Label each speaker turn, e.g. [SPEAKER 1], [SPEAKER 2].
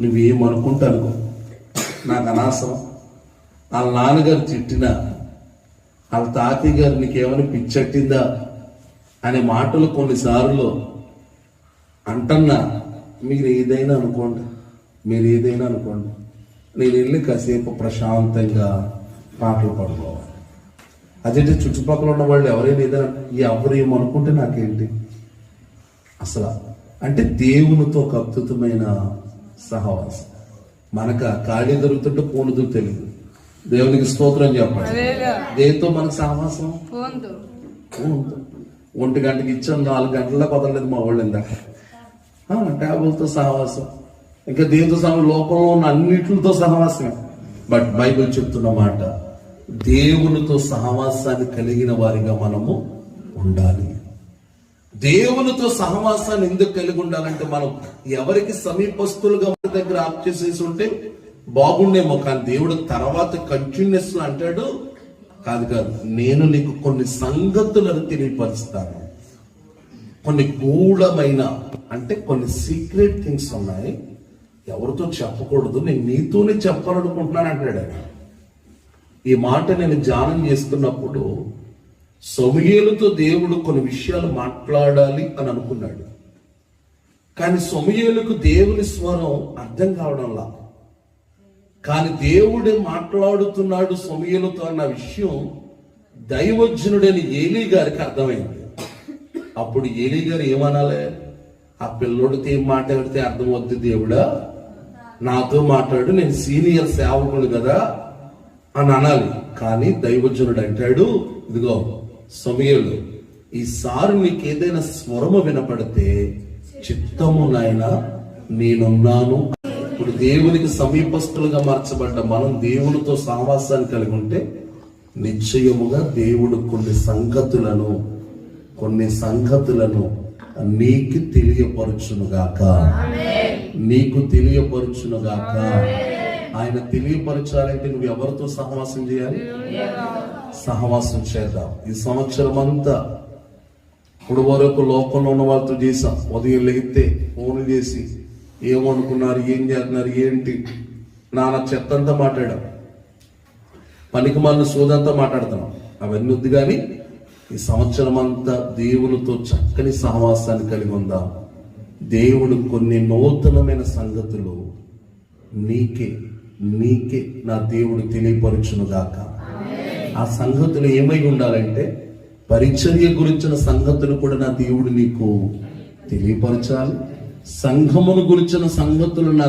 [SPEAKER 1] నువ్వేమనుకుంటా అనుకో నాకు అనవసరం వాళ్ళ నాన్నగారు తిట్టినా వాళ్ళ తాతయ్య గారు నీకేమైనా పిచ్చట్టిందా అనే మాటలు కొన్నిసార్లు అంటన్నా మీరు ఏదైనా అనుకోండి. మీరు ఏదైనా అనుకోండి. నేను వెళ్ళి కాసేపు ప్రశాంతంగా పాటలు పాడుకోవాలి. అదేంటి చుట్టుపక్కల ఉన్న వాళ్ళు ఎవరైనా ఏదైనా ఎవరు ఏమనుకుంటే నాకేంటి? అసలు అంటే దేవునితో ఒక అద్భుతమైన సహవాసం. మనకు ఖాళీ దొరుకుతుంటే పూనుదు తెలియదు దేవునికి స్తోత్రం చెప్పండి. దేంతో మనకు సహవాసం?
[SPEAKER 2] ఫోన్తో.
[SPEAKER 1] ఒంటి గంటకి ఇచ్చాం నాలుగు గంటల కుదరలేదు మా వాళ్ళు ఇందాక. ఆ, టేబుల్తో సహవాసం. ఇంకా దీంతో సహా లోకంలో ఉన్న అన్నిటితో సహవాసమే. బట్ బైబిల్ చెప్తున్న మాట దేవునితో సహవాసాన్ని కలిగిన వారిగా మనము ఉండాలి. దేవునితో సహవాసాన్ని ఎందుకు కలిగి ఉండాలంటే మనం ఎవరికి సమీపస్తులుగా దగ్గర ఆప్ చేసేసి ఉంటే బాగుండేమో కానీ దేవుడు తర్వాత కంటిన్యూస్ అంటాడు కాదు కాదు నేను నీకు కొన్ని సంగతులను తెలియపరుస్తాను. కొన్ని గూఢమైన అంటే కొన్ని సీక్రెట్ థింగ్స్ ఉన్నాయి. ఎవరితో చెప్పకూడదు నేను నీతోనే చెప్పాలనుకుంటున్నాను అంటాడు ఆయన. ఈ మాట నేను ధ్యానం చేస్తున్నప్పుడు సమూయేలుతో దేవుడు కొన్ని విషయాలు మాట్లాడాలి అని అనుకున్నాడు. కానీ సమూయేలుకు దేవుని స్వరం అర్థం కావడంలా కానీ దేవుడే మాట్లాడుతున్నాడు సమూయేలుతో అన్న విషయం దైవజ్ఞుడైన ఏలీ గారికి అర్థమైంది. అప్పుడు ఏలీ గారు ఏమనాలి? ఆ పిల్లోడితో ఏం మాట్లాడితే అర్థమవుద్ది దేవుడా? నాతో మాట్లాడు నేను సీనియర్ సేవకుడు కదా అని అనాలి. కానీ దైవజనుడు అంటాడు ఇదిగో సమయలు ఈసారి నీకు ఏదైనా స్వరము వినపడితే చిత్తము నాయన నేనున్నాను. ఇప్పుడు దేవునికి సమీపస్తులుగా మార్చబడ్డ మనం దేవునితో సహవాసాన్ని కలిగి ఉంటే నిశ్చయముగా దేవుడు కొన్ని సంగతులను కొన్ని సంగతులను నీకు తెలియపరచునుగాక. నీకు తెలియపరచునుగాక. ఆయన తెలియపరచాలంటే నువ్వు ఎవరితో సహవాసం చేయాలి? సహవాసం చేద్దాం. ఈ సంవత్సరం అంతా ఇప్పుడు వరకు లోకంలో ఉన్న వాళ్ళతో చేసాం ఉదయం లెగితే ఫోన్ చేసి ఏమనుకున్నారు ఏం చేస్తున్నారు ఏంటి? నాన్న చెత్తంతా మాట్లాడాం. పనికి మన సోదంతా మాట్లాడుతున్నాం. అవన్నీ వద్దు కానీ ఈ సంవత్సరం అంతా దేవునితో చక్కని సహవాసాన్ని కలిగి ఉందాం. దేవుడు కొన్ని నూతనమైన సంగతులు నీకే నీకే నా దేవుడు తెలియపరచును గాక ఆ సంగతులు ఏమై ఉండాలంటే పరిచర్య గురించిన సంగతులు కూడా నా దేవుడు నీకు తెలియపరచాలి. సంఘమును గురించిన సంగతులు నా